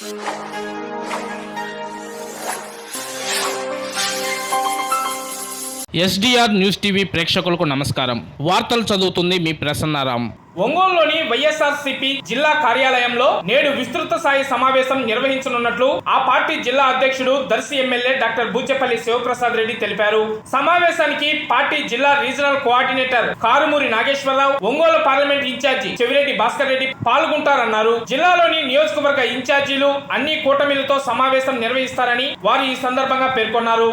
Thank you. SDR news TV ప్రేక్షకులకు నమస్కారం. వార్తలు చదువుతుంది మీ ప్రసన్నారాం. ఒంగోలులోని వైఎస్ఆర్సీపీ జిల్లా కార్యాలయంలో నేడు విస్తృత స్థాయి సమావేశం నిర్వహించనున్నట్లు ఆ పార్టీ జిల్లా అధ్యక్షుడు దర్శి ఎమ్మెల్యే డాక్టర్ బూచెపల్లి శివప్రసాద్ రెడ్డి తెలిపారు. సమావేశానికి పార్టీ జిల్లా regional coordinator Karumuri Nageswararao Ongole parliament incharge Chevireddy Bhaskar Reddy పాల్గొంటారన్నారు. జిల్లాలోని నియోజకవర్గ ఇన్ఛార్జీలు అన్ని కూటమిలతో సమావేశం నిర్వహిస్తారని వారు ఈ సందర్భంగా పేర్కొన్నారు.